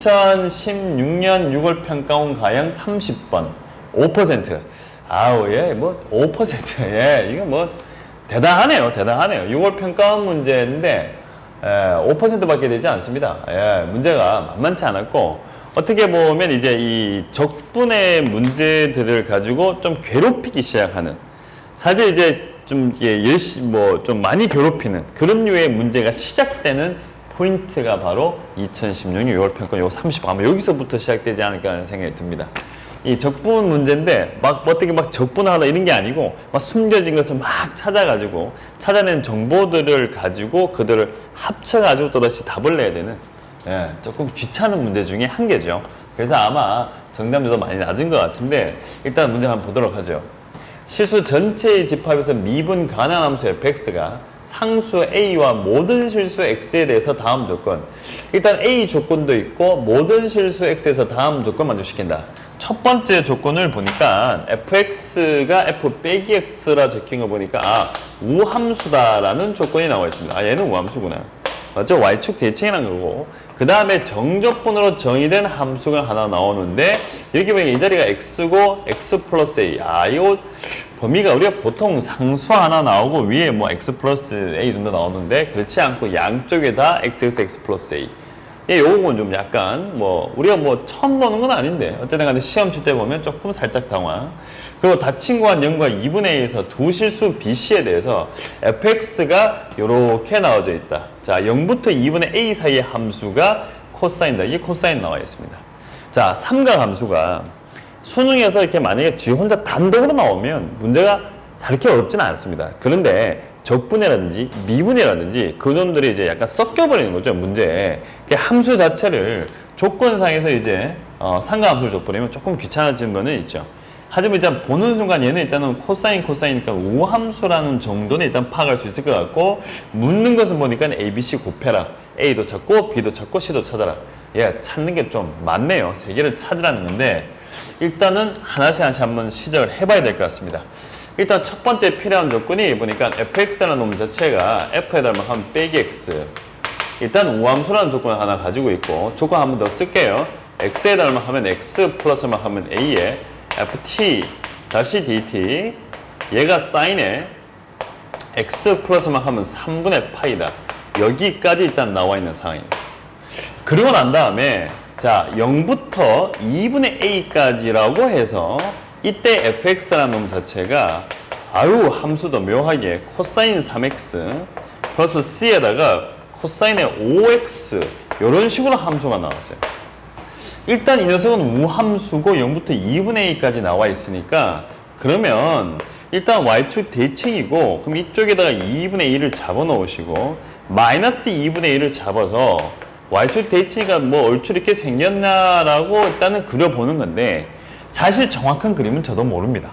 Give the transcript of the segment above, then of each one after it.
2016년 6월 평가원 가형 30번 5% 아우 예뭐5% 예, 이거 뭐 대단하네요 대단하네요. 6월 평가원 문제인데 예, 5%밖에 되지 않습니다. 예, 문제가 만만치 않았고 어떻게 보면 이제 이 적분의 문제들을 가지고 좀 괴롭히기 시작하는 사실 이제 좀 이게 열심히 뭐좀 많이 괴롭히는 그런 류의 문제가 시작되는 포인트가 바로 2016년 6월 평가 요 30, 아마 여기서부터 시작되지 않을까 하는 생각이 듭니다. 이 적분 문제인데 막 어떻게 막 적분하다 이런 게 아니고 막 숨겨진 것을 막 찾아가지고 찾아낸 정보들을 가지고 그들을 합쳐가지고 또다시 답을 내야 되는 예, 조금 귀찮은 문제 중에 한 개죠. 그래서 아마 정답률도 많이 낮은 것 같은데 일단 문제 한번 보도록 하죠. 실수 전체의 집합에서 미분 가난 함수 fx가 상수 a와 모든 실수 x에 대해서 다음 조건. 일단 a 조건도 있고 모든 실수 x에서 다음 조건 만족시킨다. 첫 번째 조건을 보니까 fx가 f 빼기 x라 적힌 거 보니까 아 우함수다라는 조건이 나와 있습니다. 아 얘는 우함수구나. 맞죠? y축 대칭이라는 거고 그 다음에 정적분으로 정의된 함수가 하나 나오는데 여기 보면 이 자리가 x고 x 플러스 a. 아 이거 범위가 우리가 보통 상수 하나 나오고 위에 뭐 x 플러스 a 정도 나오는데 그렇지 않고 양쪽에 다 x x x 플러스 a. 예, 요건 좀 약간 뭐 우리가 뭐 처음 보는 건 아닌데 어쨌든 간에 시험 칠 때 보면 조금 살짝 당황 그리고 닫힌 구한 0과 2분의 1에서 두 실수 BC에 대해서 fx가 이렇게 나와져 있다 자 0부터 2분의 a 사이의 함수가 코사인이다 이게 코사인 나와 있습니다 자 삼각 함수가 수능에서 이렇게 만약에 지 혼자 단독으로 나오면 문제가 그렇게 어렵지는 않습니다. 그런데 적분이라든지 미분이라든지 그놈들이 이제 약간 섞여버리는 거죠 문제에 그 함수 자체를 조건상에서 이제 어, 상가함수를 줘버리면 조금 귀찮아지는 거는 있죠. 하지만 일단 보는 순간 얘는 일단은 코사인 코사인이니까 우함수라는 정도는 일단 파악할 수 있을 것 같고 묻는 것은 보니까 A, B, C 곱해라. A도 찾고 B도 찾고 C도 찾아라. 얘 찾는 게 좀 많네요. 세 개를 찾으라는 건데 일단은 하나씩 하나씩 한번 시작을 해봐야 될 것 같습니다. 일단 첫 번째 필요한 조건이 보니까 fx라는 놈 자체가 f에 닮은 빼기 x. 일단 우함수라는 조건을 하나 가지고 있고 조건 한 번 더 쓸게요. x에 닮은 하면 x 플러스만 하면 a에 ft 다시 dt 얘가 사인에 x 플러스만 하면 3분의 파이다. 여기까지 일단 나와 있는 상황이에요. 그리고 난 다음에 자 0부터 2분의 a까지라고 해서 이때 fx라는 놈 자체가 아유 함수도 묘하게 코사인 3x 플러스 c에다가 코사인의 5x 이런 식으로 함수가 나왔어요. 일단 이 녀석은 우함수고 0부터 2분의 a까지 나와 있으니까 그러면 일단 y축 대칭이고 그럼 이쪽에다가 2분의 1을 잡아 놓으시고 마이너스 2분의 1을 잡아서 y축 대칭이가 뭐 얼추 이렇게 생겼나라고 일단은 그려보는 건데 사실 정확한 그림은 저도 모릅니다.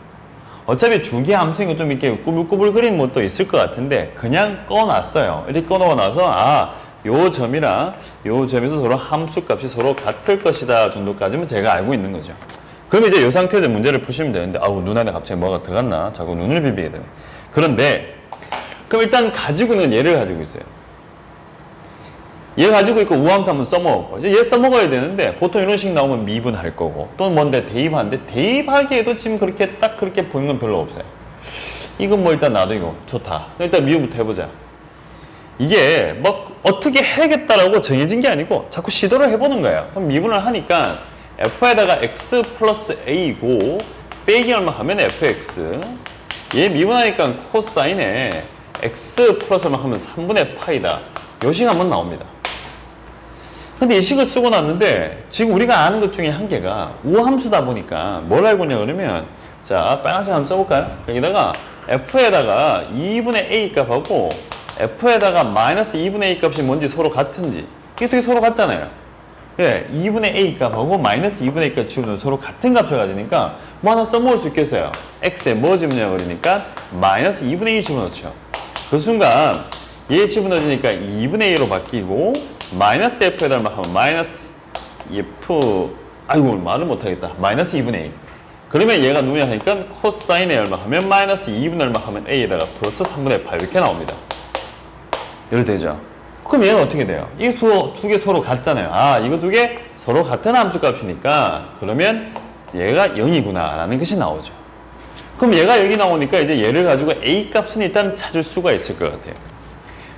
어차피 주기 함수인 거 좀 이렇게 꾸불꾸불 그린 것도 있을 것 같은데 그냥 꺼놨어요. 이렇게 꺼놓고 나서 아, 요 점이랑 요 점에서 서로 함수 값이 서로 같을 것이다 정도까지는 제가 알고 있는 거죠. 그럼 이제 이 상태에서 문제를 푸시면 되는데 아우 눈 안에 갑자기 뭐가 들어갔나 자꾸 눈을 비비게 되네. 그런데 그럼 일단 가지고 있는 얘를 가지고 있어요. 얘 가지고 있고 우함수 한번 써먹었고 이제 얘 써먹어야 되는데 보통 이런 식 나오면 미분할 거고 또 뭔데 대입하는데 대입하기에도 지금 그렇게 딱 그렇게 보이는 건 별로 없어요 이건 뭐 일단 놔두고 좋다 일단 미분부터 해보자 이게 뭐 어떻게 해야겠다라고 정해진 게 아니고 자꾸 시도를 해보는 거예요 그럼 미분을 하니까 f에다가 x 플러스 a고 빼기 얼마 하면 fx. 얘 미분하니까 코사인에 x 플러스 얼마 하면 3분의 파이다. 요식 한번 나옵니다. 근데 이 식을 쓰고 났는데 지금 우리가 아는 것 중에 한 개가 우함수다 보니까 뭘 알고 있냐 그러면 자 빨간색 한번 써볼까요? 여기다가 f에다가 2분의 a 값하고 f에다가 마이너스 2분의 a 값이 뭔지 서로 같은지. 이게 되게 서로 같잖아요. 예, 2분의 a 값하고 마이너스 2분의 a 값 지우면 서로 같은 값을 가지니까 뭐 하나 써먹을 수 있겠어요. X에 뭐 집어넣냐 그러니까 마이너스 2분의 1 집어넣죠. 그 순간 얘 집어넣으니까 2분의 1로 바뀌고 마이너스 f에 닮아하면 마이너스 f. 아이고 말을 못하겠다. 마이너스 2분의 1 그러면 얘가 누구냐 하니까 코사인에 얼마 하면 마이너스 2분의 얼마 하면 a에다가 플러스 3분의 8 이렇게 나옵니다 되죠 그럼 얘는 어떻게 돼요? 이 두 개 서로 같잖아요 아 이거 두 개 서로 같은 함수 값이니까 그러면 얘가 0이구나 라는 것이 나오죠. 그럼 얘가 여기 나오니까 이제 얘를 가지고 A 값은 일단 찾을 수가 있을 것 같아요.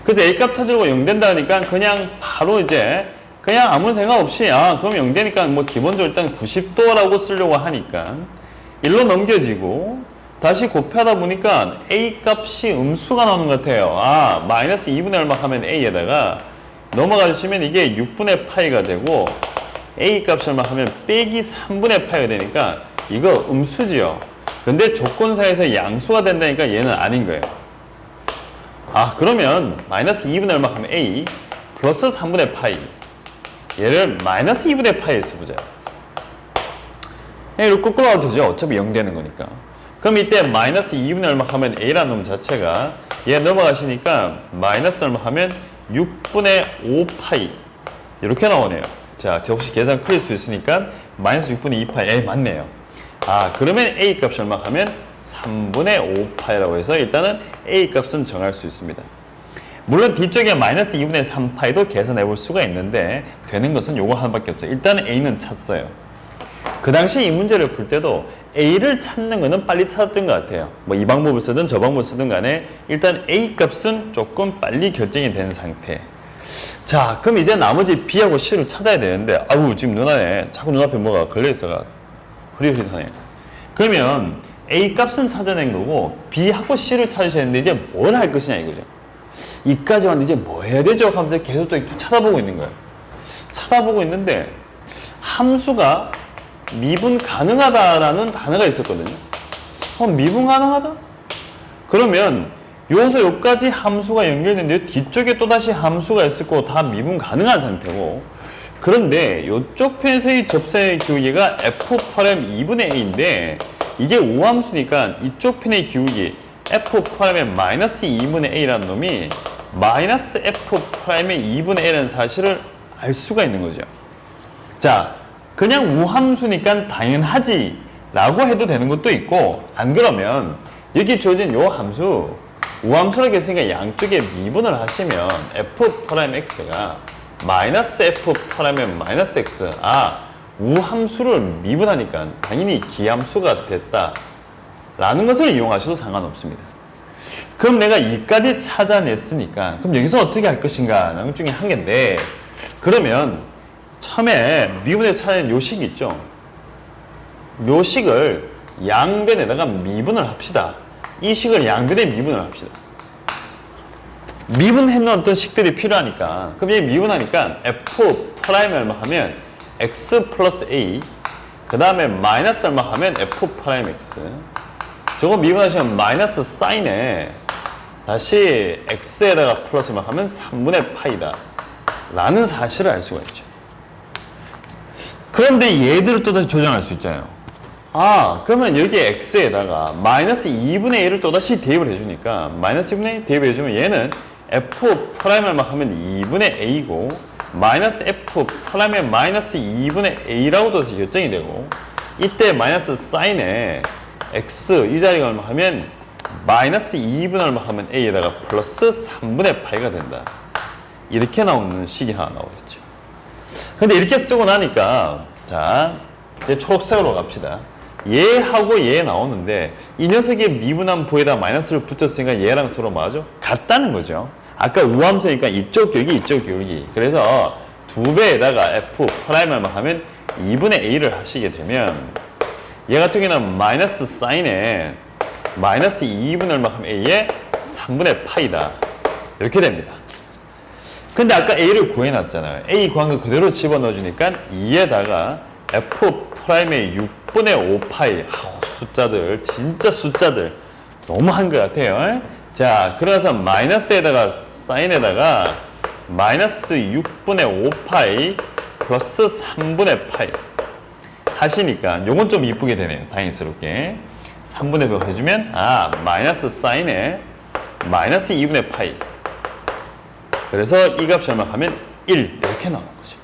그래서 A 값 찾으려고 0 된다 하니까 그냥 바로 이제 그냥 아무 생각 없이 아 그럼 0 되니까 뭐 기본적으로 일단 90도라고 쓰려고 하니까 1로 넘겨지고 다시 곱하다 보니까 A 값이 음수가 나오는 것 같아요. 아 마이너스 2분의 얼마 하면 A에다가 넘어가시면 이게 6분의 파이가 되고 A 값이 얼마 하면 빼기 3분의 파이가 되니까 이거 음수지요. 근데 조건사에서 양수가 된다니까 얘는 아닌 거예요. 아 그러면 마이너스 2분의 얼마 하면 A 플러스 3분의 파이 얘를 마이너스 2분의 파이에 써보자. 이렇게 거꾸로 가도 되죠. 어차피 0 되는 거니까. 그럼 이때 마이너스 2분의 얼마 하면 A라는 놈 자체가 얘 넘어가시니까 마이너스 얼마 하면 6분의 5파이 이렇게 나오네요. 자, 혹시 계산 클릴 수 있으니까 마이너스 6분의 2파이 에 맞네요. 아 그러면 A 값이 얼마 하면 3분의 5파이라고 해서 일단은 A 값은 정할 수 있습니다. 물론 뒤쪽에 마이너스 2분의 3파이도 계산해 볼 수가 있는데 되는 것은 요거 하나밖에 없어요. 일단 A는 찾았어요. 그 당시 이 문제를 풀 때도 A를 찾는 거는 빨리 찾았던 것 같아요. 뭐 이 방법을 쓰든 저 방법을 쓰든 간에 일단 A 값은 조금 빨리 결정이 된 상태. 자, 그럼 이제 나머지 B하고 C를 찾아야 되는데, 아우, 지금 눈안에 자꾸 눈앞에 뭐가 걸려있어가 흐릿흐릿하네. 그러면 A 값은 찾아낸 거고, B하고 C를 찾으셔야 되는데, 이제 뭘 할 것이냐 이거죠. 이까지 왔는데 이제 뭐 해야 되죠? 하면서 계속 또 찾아보고 있는 거예요. 찾아보고 있는데, 함수가 미분 가능하다라는 단어가 있었거든요. 어, 미분 가능하다? 그러면 요소 요까지 함수가 연결되는데 뒤쪽에 또다시 함수가 있을 거고 다 미분 가능한 상태고 그런데 요쪽 편에서의 접선의 기울기가 f8m 2분의 a인데 이게 우함수니까 이쪽 편의 기울기 f8m의 마이너스 2분의 a라는 놈이 마이너스 f8m의 2분의 a라는 사실을 알 수가 있는 거죠. 자, 그냥 우함수니까 당연하지 라고 해도 되는 것도 있고 안 그러면 여기 주어진 요 함수 우함수라고 했으니까 양쪽에 미분을 하시면 f'x가 마이너스 f''의 마이너스 x 아 우함수를 미분하니까 당연히 기함수가 됐다 라는 것을 이용하셔도 상관없습니다. 그럼 내가 이까지 찾아냈으니까 그럼 여기서 어떻게 할 것인가 라는 것 중에 한 개인데 그러면 처음에 미분에서 찾아낸 요식 있죠. 요 식을 양변에다가 미분을 합시다. 이 식을 양변에 미분을 합시다. 미분해놓은 어떤 식들이 필요하니까. 그럼 이 미분하니까 f 프라임 얼마 하면 x 플러스 a 그 다음에 마이너스 얼마 하면 f 프라임 x. 저거 미분하시면 마이너스 사인에 다시 x에다가 플러스 얼마 하면 3분의 파이다. 라는 사실을 알 수가 있죠 그런데 얘들을 또 다시 조정할 수 있잖아요. 아 그러면 여기 x에다가 마이너스 2분의 1을 또다시 대입을 해주니까 마이너스 2분의 1 대입을 해주면 얘는 f 프라임을 막 하면 2분의 a고 마이너스 f 프라임의 마이너스 2분의 a라고 또다시 결정이 되고 이때 마이너스 사인에 x 이 자리가 얼마 하면 마이너스 2분의 얼마 하면 a에다가 플러스 3분의 파이가 된다. 이렇게 나오는 식이 하나 나오겠죠. 근데 이렇게 쓰고 나니까 자 이제 초록색으로 갑시다 얘하고 얘 나오는데 이 녀석의 미분한 부에다 마이너스를 붙였으니까 얘랑 서로 맞아? 같다는 거죠. 아까 우함수니까 이쪽 기울기 이쪽 기울기 그래서 두 배에다가 f 프라임을 하면 2분의 a를 하시게 되면 얘 같은 경우는 마이너스 사인에 마이너스 2분의 얼마 하면 a에 3분의 파이다 이렇게 됩니다. 근데 아까 a를 구해놨잖아요. a 구한 거 그대로 집어넣어 주니까 2에다가 f 프라임의 6분의 5파이. 아우, 숫자들. 진짜 숫자들. 너무 한 것 같아요. 자 그래서 마이너스에다가 사인에다가 마이너스 6분의 5파이 플러스 3분의 파이 하시니까 요건 좀 이쁘게 되네요. 다행스럽게. 3분의 100 해주면 아 마이너스 사인에 마이너스 2분의 파이 그래서 이 값이 얼마 하면 1 이렇게 나오는 거죠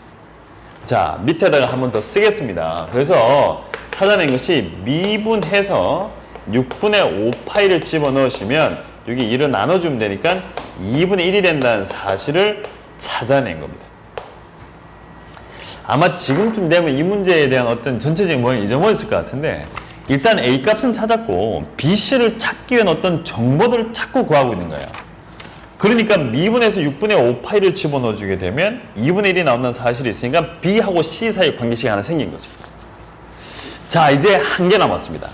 자, 밑에다가 한 번 더 쓰겠습니다. 그래서 찾아낸 것이 미분해서 6분의 5 파이를 집어넣으시면 여기 1을 나눠주면 되니까 2분의 1이 된다는 사실을 찾아낸 겁니다. 아마 지금쯤 되면 이 문제에 대한 어떤 전체적인 모양이 잊어버렸을 것 같은데 일단 A 값은 찾았고 B, C를 찾기 위한 어떤 정보들을 자꾸 구하고 있는 거예요. 그러니까 미분에서 6분의 5파이를 집어넣어 주게 되면 2분의 1이 나온다는 사실이 있으니까 B하고 C 사이 관계식이 하나 생긴 거죠. 자, 이제 한 개 남았습니다.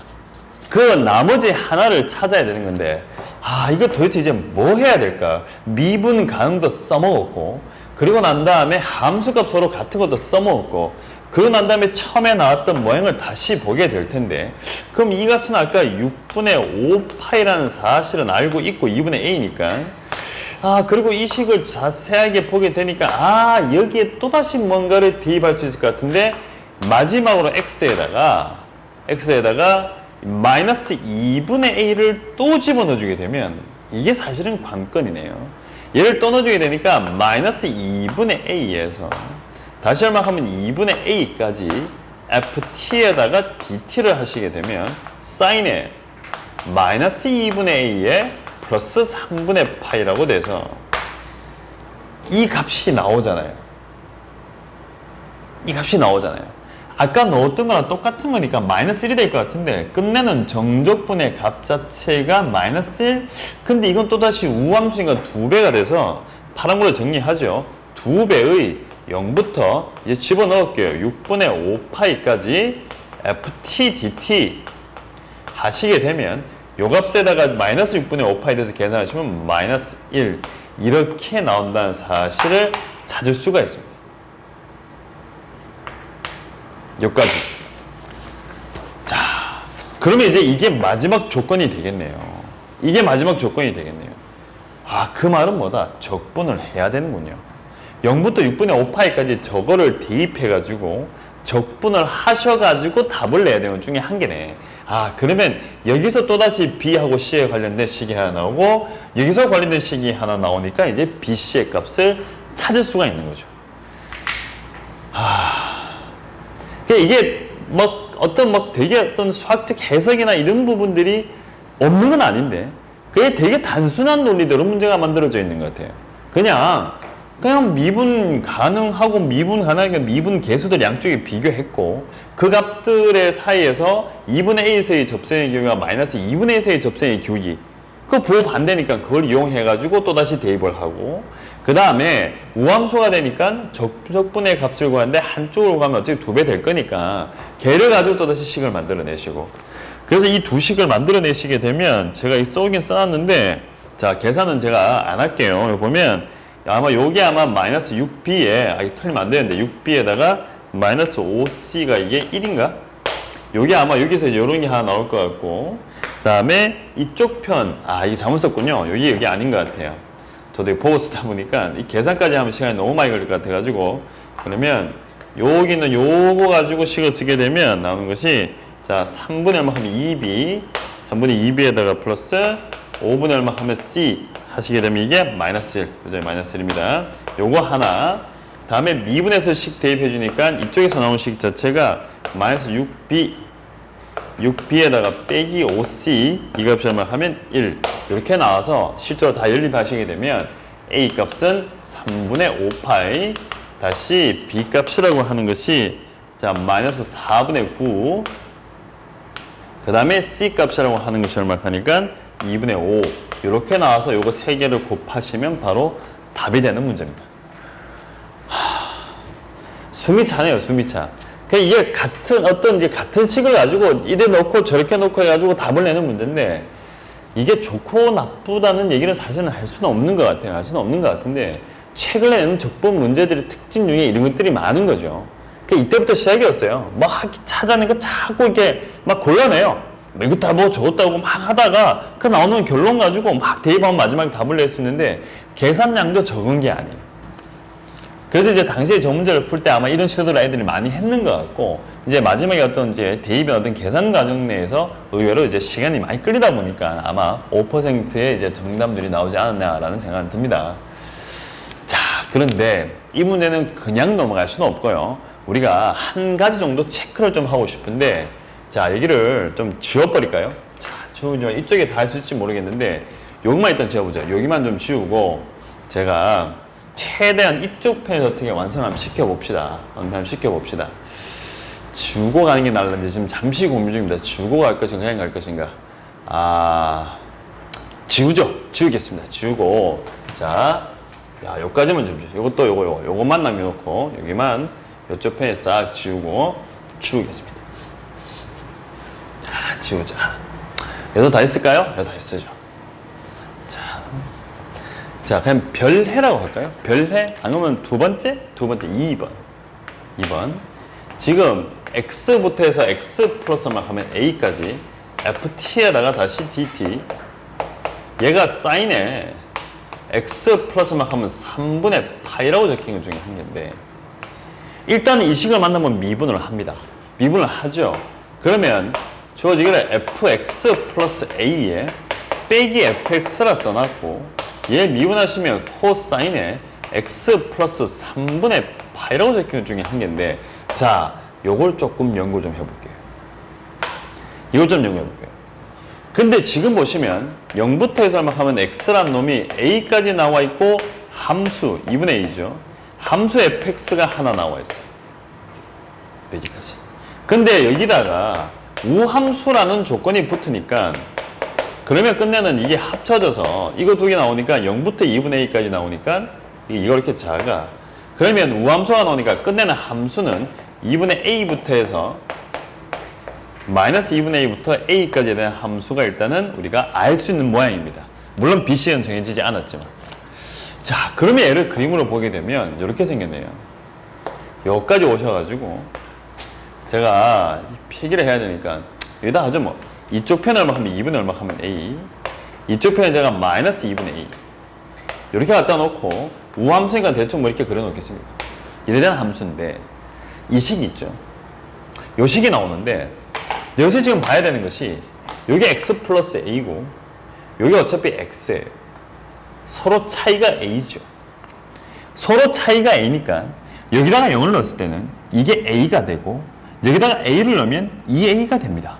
그 나머지 하나를 찾아야 되는 건데, 아, 이거 도대체 이제 뭐 해야 될까? 미분 가능도 써먹었고, 그리고 난 다음에 함수값 서로 같은 것도 써먹었고, 그러고 난 다음에 처음에 나왔던 모양을 다시 보게 될 텐데, 그럼 이 값은 아까 6분의 5파이라는 사실은 알고 있고 2분의 a니까, 아, 그리고 이 식을 자세하게 보게 되니까, 아, 여기에 또다시 뭔가를 대입할 수 있을 것 같은데, 마지막으로 x에다가, x에다가 마이너스 2분의 a를 또 집어넣어 주게 되면, 이게 사실은 관건이네요. 얘를 또 넣어주게 되니까, 마이너스 2분의 a에서, 다시 한번 하면 2분의 a까지 ft에다가 dt를 하시게 되면, 사인에 마이너스 2분의 a에 플러스 3분의 파이라고 돼서 이 값이 나오잖아요. 이 값이 나오잖아요. 아까 넣었던 거랑 똑같은 거니까 마이너스 1이 될 것 같은데 끝내는 정적분의 값 자체가 마이너스 1 근데 이건 또다시 우함수니까 두 배가 돼서 파란 걸로 정리하죠. 두 배의 0부터 이제 집어넣을게요. 6분의 5파이까지 ft dt 하시게 되면 요 값에다가 마이너스 6분의 5파이 돼서 계산하시면 마이너스 1 이렇게 나온다는 사실을 찾을 수가 있습니다. 여기까지. 자, 그러면 이제 이게 마지막 조건이 되겠네요. 이게 마지막 조건이 되겠네요. 아, 그 말은 뭐다? 적분을 해야 되는군요. 0부터 6분의 5파이까지 저거를 대입해가지고 적분을 하셔가지고 답을 내야 되는 것 중에 한 개네. 아, 그러면 여기서 또다시 B하고 C에 관련된 식이 하나 나오고 여기서 관련된 식이 하나 나오니까 이제 B, C의 값을 찾을 수가 있는 거죠. 그러니까 이게 막 어떤 막 되게 어떤 수학적 해석이나 이런 부분들이 없는 건 아닌데 그게 되게 단순한 논리대로 문제가 만들어져 있는 것 같아요. 그냥 그냥 미분 가능하고 미분 가능하니까 미분 개수들 양쪽에 비교했고 그 값들의 사이에서 2분의 a에서의 접선의 기울기가 마이너스 2분의 1에서의 접선의 기울기. 그 부호 반대니까 그걸 이용해가지고 또다시 대입을 하고 그 다음에 우함수가 되니까 적분의 값을 구하는데 한쪽으로 가면 어차피 두 배 될 거니까 걔를 가지고 또다시 식을 만들어내시고. 그래서 이 두 식을 만들어내시게 되면 제가 이 써오긴 써놨는데 자 계산은 제가 안 할게요. 여기 보면 아마 요게 아마 마이너스 6b에 아 이거 틀리면 안 되는데 6b에다가 마이너스 5c가 이게 1인가? 요게 아마 여기서 이런 게 하나 나올 것 같고 그 다음에 이쪽 편, 아 이게 잘못 썼군요. 여기 여기 아닌 것 같아요. 저도 보고 쓰다 보니까 이 계산까지 하면 시간이 너무 많이 걸릴 것 같아가지고 그러면 여기는 요거 가지고 식을 쓰게 되면 나오는 것이 자 3분의 얼마 하면 2b 3분의 2b에다가 플러스 5분의 얼마 하면 c 하시게 되면 이게 마이너스 1 그죠 마이너스 1입니다 요거 하나 다음에 미분에서 식 대입해 주니까 이쪽에서 나온 식 자체가 마이너스 6b 6b에다가 빼기 5c 이 얼마 하면 1 이렇게 나와서 실제로 다 연립하시게 되면 a 값은 3분의 5파이 다시 b 값이라고 하는 것이 자 마이너스 4분의 9 그 다음에 c 값이라고 하는 것이 얼마니까 2분의 5 이렇게 나와서 요거 세 개를 곱하시면 바로 답이 되는 문제입니다. 숨이 차네요, 숨이 차. 그 이게 같은 어떤 이제 같은 식을 가지고 이래 놓고 저렇게 놓고 해가지고 답을 내는 문제인데 이게 좋고 나쁘다는 얘기를 사실은 할 수는 없는 것 같아요. 할 수는 없는 것 같은데 최근에 는 적분 문제들의 특징 중에 이런 것들이 많은 거죠. 그 이때부터 시작이었어요. 막 찾아내니까 자꾸 이렇게 막 골라내요. 뭐 이것도 하고 저것도 하고 막 하다가 그 나오는 결론 가지고 막 대입하면 마지막에 답을 낼 수 있는데 계산량도 적은 게 아니에요. 그래서 이제 당시에 저 문제를 풀 때 아마 이런 식으로 아이들이 많이 했는 것 같고 이제 마지막에 어떤 이제 대입의 어떤 계산 과정 내에서 의외로 이제 시간이 많이 끌리다 보니까 아마 5%의 이제 정답들이 나오지 않았냐라는 생각이 듭니다. 자, 그런데 이 문제는 그냥 넘어갈 수는 없고요. 우리가 한 가지 정도 체크를 좀 하고 싶은데 자, 여기를 좀 지워버릴까요? 자, 지우면 이쪽에 다 할 수 있을지 모르겠는데 여기만 일단 지워보자. 여기만 좀 지우고 제가 최대한 이쪽 편에서 어떻게 한번 시켜봅시다. 한번 시켜봅시다. 주고 가는 게 나을는지 지금 잠시 고민 중입니다. 주고 갈 것인가, 그냥 갈 것인가. 아, 지우죠. 지우겠습니다. 지우고. 자, 야, 요까지만 좀. 요것도 요거, 요거. 요것만 남겨놓고, 여기만 요쪽 편에 싹 지우고, 지우겠습니다. 자, 지우자. 얘도 다 했을까요? 얘도 다 했어죠. 자, 자, 그냥 별해라고 할까요? 별해? 안 그러면 두 번째? 두 번째 2번. 2번. 지금 x부터 해서 x 플러스만 하면 a까지 ft에다가 다시 dt 얘가 사인에 x 플러스만 하면 3분의 파이라고 적힌 것 중에 한 개인데 일단 이 식을 만나면 미분을 합니다. 미분을 하죠. 그러면 주어지기를 fx 플러스 a에 빼기 fx라 써놨고 얘 미분하시면 코사인에 x 플러스 3분의 파이라고 것 중에 한 개인데 자 요걸 조금 연구 좀 해볼게요. 이걸 좀 연구해 볼게요. 근데 지금 보시면 0부터 해서 하면 x란 놈이 a까지 나와 있고 함수 2분의 2죠. 함수 fx가 하나 나와 있어요. 여기까지. 근데 여기다가 우함수라는 조건이 붙으니까 그러면 끝내는 이게 합쳐져서 이거 두 개 나오니까 0부터 2분의 2까지 나오니까 이거 이렇게 작아. 그러면 우함수가 나오니까 끝내는 함수는 2분의 a부터 해서 마이너스 2분의 2부터 a까지에 대한 함수가 일단은 우리가 알 수 있는 모양입니다. 물론 BC는 정해지지 않았지만. 자, 그러면 얘를 그림으로 보게 되면 이렇게 생겼네요. 여기까지 오셔가지고 제가 필기를 해야 되니까 여기다 하죠 뭐. 이쪽 편 얼마 하면 2분의 얼마 하면 a. 이쪽 편에 제가 마이너스 2분의 2. 이렇게 갖다 놓고 우함수니까 대충 뭐 이렇게 그려 놓겠습니다. 이래 대한 함수인데 이 식이 있죠. 요 식이 나오는데 여기서 지금 봐야 되는 것이 여기 x 플러스 a고 여기 어차피 x예요. 서로 차이가 a죠. 서로 차이가 a니까 여기다가 0을 넣었을 때는 이게 a가 되고 여기다가 a를 넣으면 2a가 됩니다.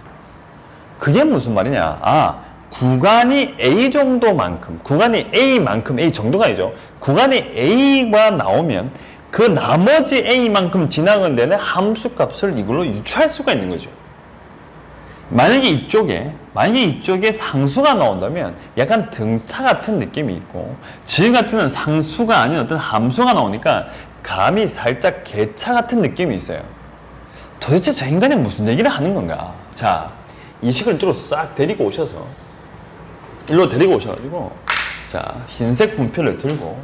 그게 무슨 말이냐? 아, 구간이 A 정도만큼, 구간이 A만큼, A 정도가 아니죠. 구간이 A가 나오면 그 나머지 A만큼 지나가는 데는 함수 값을 이걸로 유추할 수가 있는 거죠. 만약에 이쪽에, 만약에 이쪽에 상수가 나온다면 약간 등차 같은 느낌이 있고, 지금 같은 건 상수가 아닌 어떤 함수가 나오니까 감이 살짝 개차 같은 느낌이 있어요. 도대체 저 인간이 무슨 얘기를 하는 건가? 자, 이 식을 이쪽으로 싹 데리고 오셔서 일로 데리고 오셔가지고 자 흰색 분표를 들고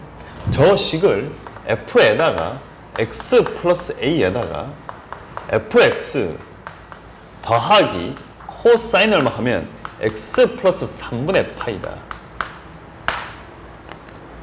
저 식을 f에다가 x 플러스 a에다가 fx 더하기 코사인 얼마 하면 x 플러스 3분의 파이다.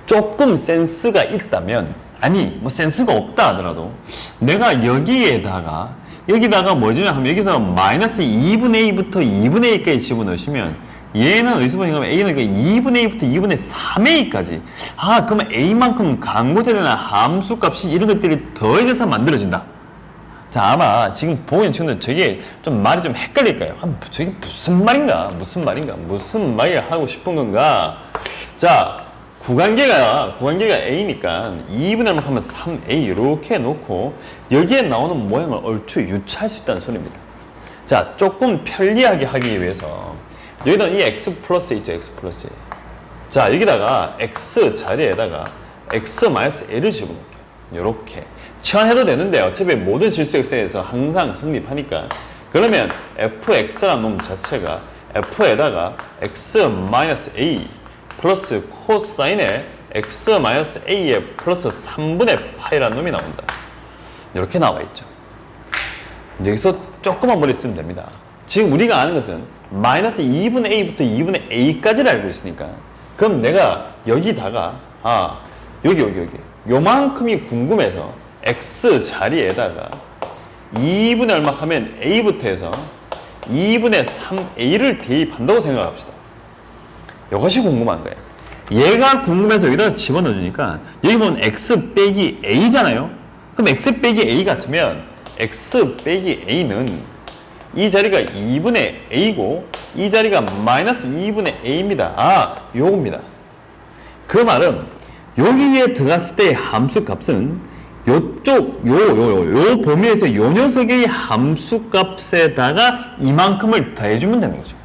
조금 센스가 있다면 아니 뭐 센스가 없다 하더라도 내가 여기에다가 여기다가 뭐지 하면 여기서 마이너스 2분의 2부터 2분의 2까지 집어넣으시면 얘는 어디서 보냐면 A는 그 2분의 2부터 2분의 3의 2까지. 아 그러면 A만큼 강고에 대한 함수 값이 이런 것들이 더해져서 만들어진다. 자 아마 지금 보고 있는 친구들 저게 좀 말이 좀 헷갈릴 거예요. 아, 저게 무슨 말인가? 무슨 말인가? 무슨 말을 하고 싶은 건가? 자 구간계가 구간계가 a니까 2분의 1 하면 3a 이렇게 놓고 여기에 나오는 모양을 얼추 유추할 수 있다는 소리입니다. 자 조금 편리하게 하기 위해서 여기다 이 x 플러스 있죠 x 플러스 자 여기다가 x 자리에다가 x 마이너스 a를 집어넣을게요. 이렇게 치환해도 되는데 어차피 모든 실수 x에서 항상 성립하니까 그러면 fx라는 놈 자체가 f에다가 x 마이너스 a 플러스 코사인의 x 마이너스 a의 플러스 3분의 파이라는 놈이 나온다. 이렇게 나와 있죠. 여기서 조금만 머리 쓰면 됩니다. 지금 우리가 아는 것은 마이너스 2분의 a부터 2분의 a까지를 알고 있으니까 그럼 내가 여기다가 아 여기 여기 여기 요만큼이 궁금해서 x 자리에다가 2분의 얼마 하면 a부터 해서 2분의 3a를 대입한다고 생각합시다. 이것이 궁금한 거예요. 얘가 궁금해서 여기다가 집어넣어 주니까 여기 보면 x 빼기 a잖아요. 그럼 x 빼기 a 같으면 x 빼기 a는 이 자리가 2분의 a고 이 자리가 마이너스 2분의 a입니다. 아, 요겁니다. 그 말은 여기에 들어갔을 때의 함수 값은 요쪽 요 요 요 요 범위에서 요 녀석의 함수 값에다가 이만큼을 더해주면 되는 거죠.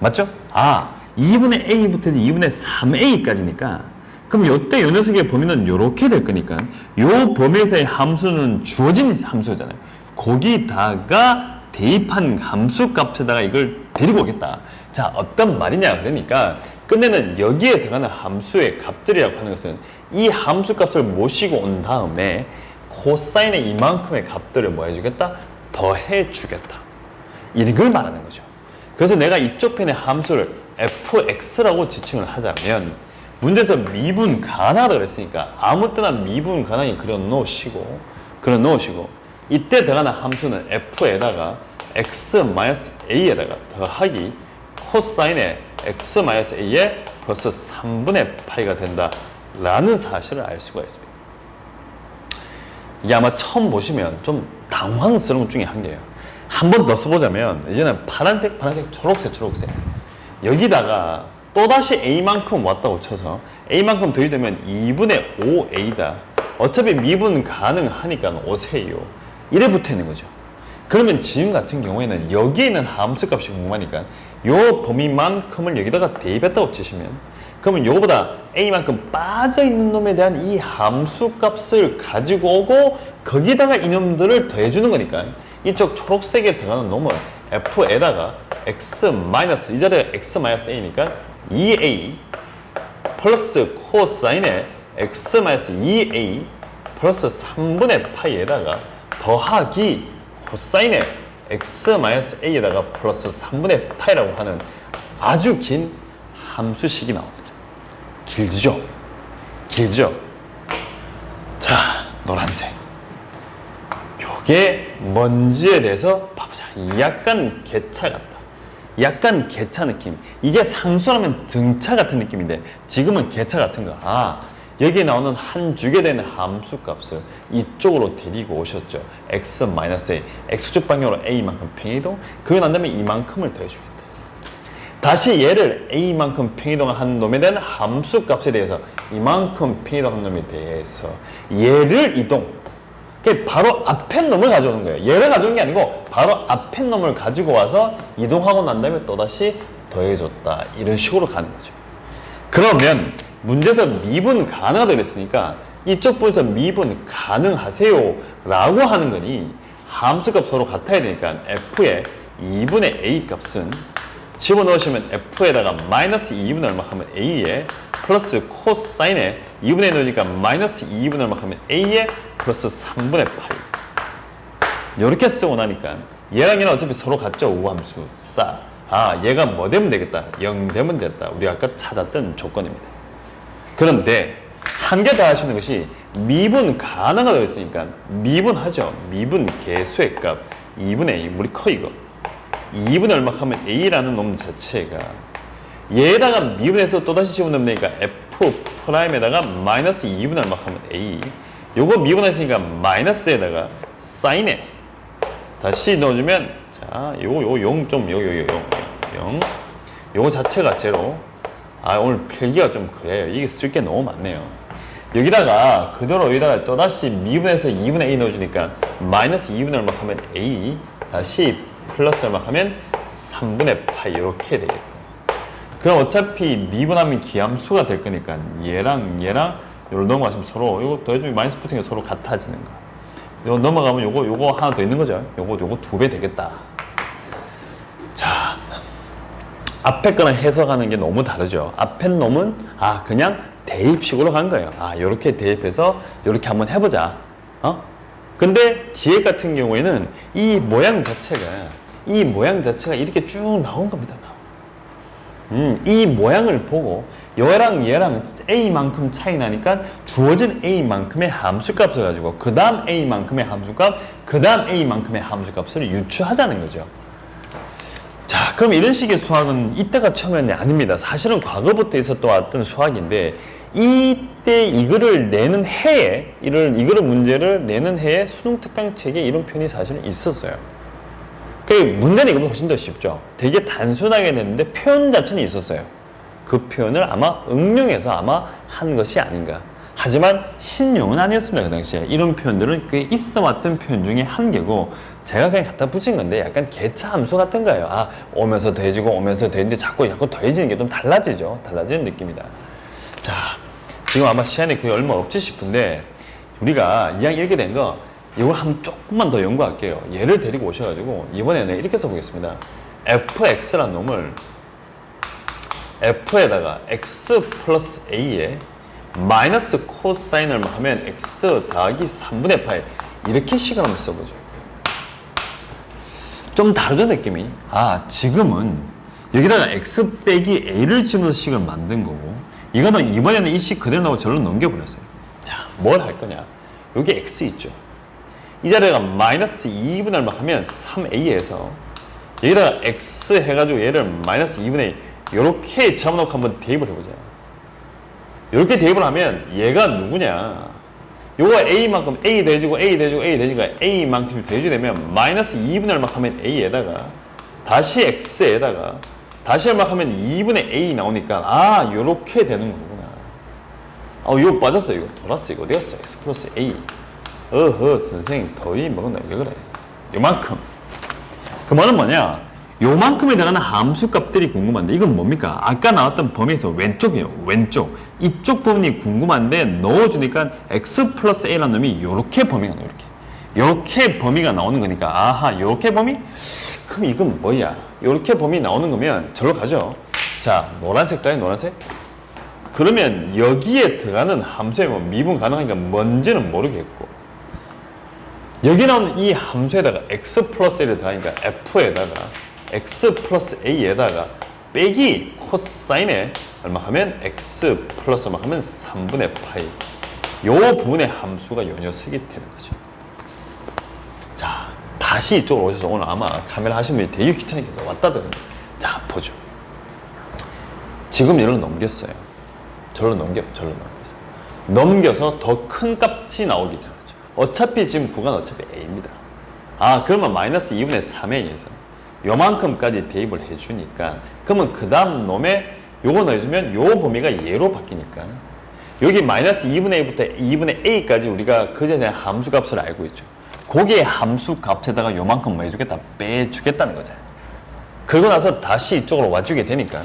맞죠? 아 2분의 a부터 2분의 3a까지니까 그럼 요때 요 녀석의 범위는 요렇게 될 거니까 요 범위에서의 함수는 주어진 함수잖아요. 거기다가 대입한 함수 값에다가 이걸 데리고 오겠다. 자, 어떤 말이냐 그러니까 끝내는 여기에 들어가는 함수의 값들이라고 하는 것은 이 함수 값을 모시고 온 다음에 코사인의 이만큼의 값들을 뭐 해주겠다? 더해 주겠다. 이걸 말하는 거죠. 그래서 내가 이쪽 편의 함수를 fx라고 지칭을 하자면 문제에서 미분 가능하다 그랬으니까 아무 때나 미분 가능히 그려 놓으시고 그려 놓으시고 이때 들어가는 함수는 f에다가 x-a에다가 더하기 코사인의 x-a에 플러스 3분의 파이가 된다라는 사실을 알 수가 있습니다. 이게 아마 처음 보시면 좀 당황스러운 것 중에 한 개예요. 한 번 더 써보자면 이제는 파란색, 파란색, 초록색, 초록색 여기다가 또다시 A만큼 왔다고 쳐서 A만큼 더해되면 2분의 5A다. 어차피 미분 가능하니까 5세요. 이래 붙어 있는 거죠. 그러면 지금 같은 경우에는 여기에 있는 함수 값이 궁금하니까 요 범위만큼을 여기다가 대입했다고 치시면 그러면 요거보다 a만큼 빠져 있는 놈에 대한 이 함수 값을 가지고 오고 거기다가 이놈들을 더해 주는 거니까 이쪽 초록색에 들어가는 놈은 f에다가 x 마이너스 이 자리에 x 마이너스 a니까 2a 플러스 코사인의 x 마이너스 2a 플러스 3분의 파이에다가 더하기 코사인의 x 마이너스 a에다가 플러스 3분의 파이라고 하는 아주 긴 함수식이 나옵니다. 길죠? 길죠? 자, 노란색. 요게 뭔지에 대해서 봐보자. 약간 개차 같다. 약간 개차 느낌. 이게 상수라면 등차 같은 느낌인데 지금은 개차 같은 거. 아, 여기에 나오는 한 주게 되는 함수 값을 이쪽으로 데리고 오셨죠. x-a. x축 방향으로 a만큼 평이동. 그게 난 다음에 이만큼을 더해주겠다. 다시 얘를 a만큼 평이동을 한 놈에 대한 함수 값에 대해서 이만큼 평이동한 놈에 대해서 얘를 이동. 그 바로 앞에 놈을 가져오는 거예요. 얘를 가져온 게 아니고 바로 앞에 놈을 가지고 와서 이동하고 난 다음에 또다시 더해줬다. 이런 식으로 가는 거죠. 그러면 문제에서 미분 가능하다 그랬으니까 이쪽 부분에서 미분 가능하세요 라고 하는 거니 함수값 서로 같아야 되니까 f의 2분의 a 값은 집어넣으시면 f에다가 마이너스 2분의 얼마 하면 a에 플러스 코사인에 2분의 넣으니까 마이너스 2분의 얼마 하면 a에 플러스 3분의 파이 이렇게 쓰고 나니까 얘랑 얘랑 어차피 서로 같죠? 우함수 싸. 아 얘가 뭐 되면 되겠다. 0 되면 됐다. 우리 아까 찾았던 조건입니다. 그런데 한 개 더 하시는 것이 미분 가능하다고 했으니까 미분하죠. 미분 개수의 값. 2분의 2 우리 커 이거. 2분의 얼마 하면 a라는 놈 자체가 얘에다가 미분해서 또다시 집어넣으면 되니까 f 프라임에다가 마이너스 2분의 얼마 하면 a 요거 미분하시니까 마이너스에다가 사인에 다시 넣어주면 자 요거 요거 0좀 요거 요거 0 요거 자체가 제로. 아 오늘 필기가 좀 그래요. 이게 쓸 게 너무 많네요. 여기다가 그대로 여기다가 또다시 미분해서 2분의 a 넣어주니까 마이너스 2분의 얼마 하면 a 다시 플러스 얼마 하면 3분의 파 이렇게 되겠다 그럼 어차피 미분하면 기함수가 될 거니까 얘랑 얘랑 요걸 넘어가시면 서로 이거 더해주면 마이너스 게 서로 같아지는 거. 이거 넘어가면 요거 요거 하나 더 있는 거죠. 요거 요거 두 배 되겠다. 자 앞에 거랑 해석하는 게 너무 다르죠. 앞에 놈은 아 그냥 대입식으로 간 거예요. 아 요렇게 대입해서 요렇게 한번 해보자. 어? 근데 뒤에 같은 경우에는 이 모양 자체가 이 모양 자체가 이렇게 쭉 나온 겁니다. 음, 이 모양을 보고 얘랑 얘랑 a만큼 차이 나니까 주어진 a만큼의 함수값을 가지고 그 다음 a만큼의 함수값, 그 다음 a만큼의 함수값을 유추하자는 거죠. 자, 그럼 이런 식의 수학은 이때가 처음이 아닙니다. 사실은 과거부터 있었던 왔던 수학인데 이때 이거를 내는 해에 이를 이거를 문제를 내는 해에 수능 특강 책에 이런 편이 사실은 있었어요. 그 문제는 이거보다 훨씬 더 쉽죠. 되게 단순하게 냈는데 표현 자체는 있었어요. 그 표현을 아마 응용해서 아마 한 것이 아닌가. 하지만 신용은 아니었습니다 그 당시에. 이런 표현들은 꽤 있어 왔던 표현 중에 한 개고 제가 그냥 갖다 붙인 건데 약간 개차 함수 같은 거예요. 아 오면서 더해지고 오면서 더해지는데 자꾸 자꾸 더해지는 게 좀 달라지죠. 달라지는 느낌이다. 자 지금 아마 시간이 거의 얼마 없지 싶은데 우리가 이야기 이렇게 된 거 이걸 한 조금만 더 연구할게요. 얘를 데리고 오셔가지고 이번에는 이렇게 써보겠습니다. Fx란 놈을 f에다가 x 플러스 a에 마이너스 코사인을 하면 x 더하기 3분의 파이 이렇게 식을 한번 써보죠. 좀 다르죠 느낌이? 아 지금은 여기다가 x 빼기 a를 집어서 식을 만든 거고 이거는 이번에는 이 식 그대로 나오고 절로 넘겨버렸어요. 자, 뭘 할 거냐? 여기 x 있죠. 이 자리가 마이너스 2분의 얼마 하면 3a에서 여기다가 x 해가지고 얘를 마이너스 2분의 2 이렇게 잡아놓고 한번 대입을 해보자. 이렇게 대입을 하면 얘가 누구냐? 요거 a만큼 a 대주고 a 대주고 a 대주가 a만큼 대주되면 마이너스 2분의 얼마 하면 a에다가 다시 x에다가 다시 얼마 하면 2분의 a 나오니까 아 요렇게 되는 거구나. 아 이거 빠졌어 이거 돌았어 이거 어디 갔어 x 플러스 a. 어허 선생님 더위 먹었나? 왜 그래? 요만큼. 그 말은 뭐냐 요만큼에 들어가는 함수 값들이 궁금한데 이건 뭡니까? 아까 나왔던 범위에서 왼쪽이에요. 왼쪽. 이쪽 범위 궁금한데 넣어주니까 x 플러스 a라는 놈이 요렇게 범위가 나와요. 요렇게. 요렇게 범위가 나오는 거니까 아하 요렇게 범위? 그럼 이건 뭐야? 요렇게 범위 나오는 거면 절로 가죠. 자 노란색깔이 노란색? 그러면 여기에 들어가는 함수에 뭐 미분 가능하니까 뭔지는 모르겠고 여기 나오는 이 함수에다가 x 플러스 a를 더하니까 f에다가 x 플러스 a에다가 빼기 코사인에 얼마 하면 x 플러스 얼마 하면 3분의 파이. 요 부분의 함수가 요 녀석이 되는 거죠. 자 다시 이쪽으로 오셔서 오늘 아마 카메라 하신 분이 되게 귀찮게 왔다더니 자 보죠. 지금 얘를 넘겼어요. 절로 넘겨 절로 넘겼어요 넘겨서 더 큰 값이 나오기 전이죠. 어차피 지금 구간 어차피 a입니다. 아 그러면 마이너스 2분의 3에 의해서 요만큼까지 대입을 해주니까 그러면 그 다음 놈에 요거 넣어주면 요 범위가 얘로 바뀌니까. 여기 마이너스 2분의 a부터 2분의 a까지 우리가 그 전에 함수 값을 알고 있죠. 거기에 함수 값에다가 요만큼 뭐 해주겠다 빼주겠다는 거죠. 그러고 나서 다시 이쪽으로 와주게 되니까.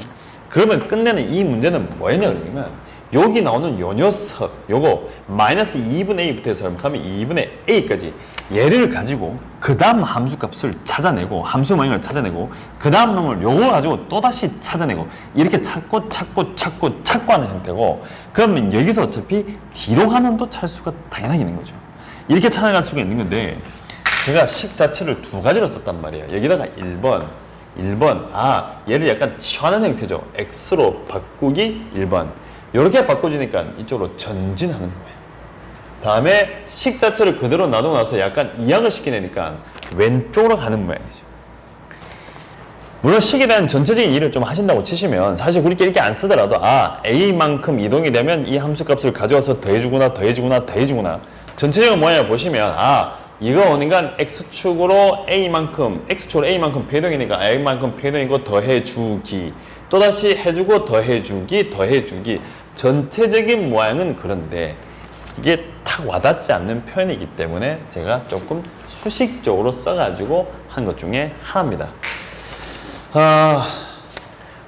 그러면 끝내는 이 문제는 뭐였냐 그러냐면 여기 나오는 요 녀석 요거 마이너스 2분의 a부터 해서 하면 2분의 a까지. 얘를 가지고 그 다음 함수값을 찾아내고 함수 모양을 찾아내고 그 다음 놈을 요거 가지고 또다시 찾아내고 이렇게 찾고 찾고 찾고 찾고 하는 형태고 그러면 여기서 어차피 뒤로 가는 또 찾을 수가 당연하게 있는 거죠. 이렇게 찾아갈 수가 있는 건데 제가 식 자체를 두 가지로 썼단 말이에요. 여기다가 1번 1번 아 얘를 약간 시원한 형태죠. X로 바꾸기 1번 이렇게 바꿔주니까 이쪽으로 전진하는 거예요. 다음에 식 자체를 그대로 놔두고 나서 약간 이항을 시키니까 왼쪽으로 가는 모양이죠. 물론 식에 대한 전체적인 일을 좀 하신다고 치시면 사실 그렇게 이렇게 안 쓰더라도 아 A만큼 이동이 되면 이 함수값을 가져와서 더해주구나 더해주구나 더해주구나. 전체적인 모양을 보시면 아 이거 어딘가 X축으로 A만큼 X축으로 A만큼 배동이니까 A만큼 배동이고 더해주기. 또다시 해주고 더해주기 더해주기 전체적인 모양은 그런데 이게 탁 와닿지 않는 표현이기 때문에 제가 조금 수식적으로 써가지고 한 것 중에 하나입니다. 아,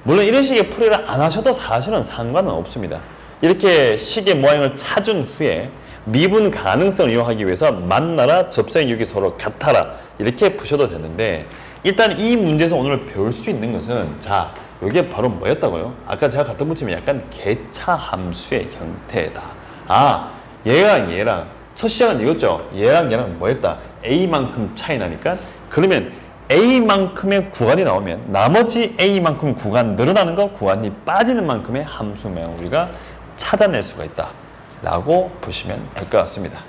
물론 이런 식의 풀이를 안 하셔도 사실은 상관은 없습니다. 이렇게 식의 모양을 찾은 후에 미분 가능성을 이용하기 위해서 만나라, 접선유기 서로 같아라 이렇게 푸셔도 되는데 일단 이 문제에서 오늘 배울 수 있는 것은 자 이게 바로 뭐였다고요? 아까 제가 갖다 붙이면 약간 개차 함수의 형태다. 아 얘랑 얘랑 첫 시작은 이거죠. 얘랑 얘랑 뭐였다? A만큼 차이 나니까 그러면 A만큼의 구간이 나오면 나머지 A만큼 구간 늘어나는 거 구간이 빠지는 만큼의 함수면 우리가 찾아낼 수가 있다. 라고 보시면 될 것 같습니다.